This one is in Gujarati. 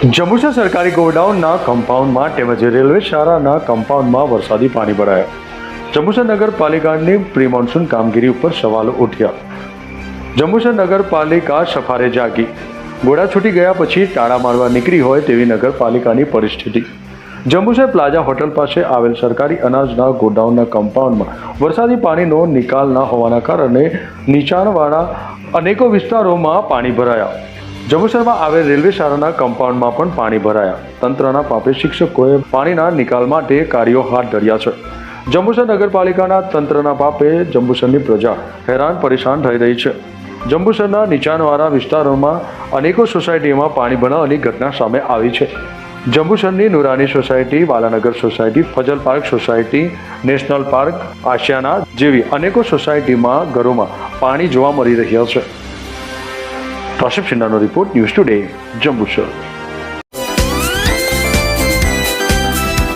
જંબુસર સરકારી ગોડાઉનના કમ્પાઉન્ડમાં તેમજ રેલવે શાળાના કમ્પાઉન્ડમાં વરસાદી પાણી ભરાયા. જંબુસર નગરપાલિકાની પ્રી કામગીરી ઉપર સવાલો ઉઠ્યા. જંબુસર નગરપાલિકા સફારે જાગી. ગોળા છૂટી ગયા પછી તાળા મારવા નીકળી હોય તેવી નગરપાલિકાની પરિસ્થિતિ. જંબુસર પ્લાઝા હોટલ પાસે આવેલ સરકારી અનાજના ગોડાઉનના કમ્પાઉન્ડમાં વરસાદી પાણીનો નિકાલ ન હોવાના કારણે નીચાણવાળા અનેકો વિસ્તારોમાં પાણી ભરાયા. જંબુસરમાં આવેલ રેલવે શાળાના કમ્પાઉન્ડમાં પણ પાણી ભરાયા. તંત્રના પાપે શિક્ષકોએ પાણીના નિકાલ માટે કાર્યો હાથ ધર્યા છે. જંબુસર નગરપાલિકાના તંત્રના પાપે જંબુસરની પ્રજા હેરાન પરેશાન થઈ રહી છે. જંબુસરના નીચાણવાળા વિસ્તારોમાં અનેકો સોસાયટીમાં પાણી ભરાવાની ઘટના સામે આવી છે. જંબુસરની Noorani society Balanagar society, Fazal park society, national park Ashiyana જેવી અનેકો સોસાયટીમાં ઘરોમાં પાણી જોવા મળી રહ્યા છે. Prashab Shindano report News Today, Jambushar.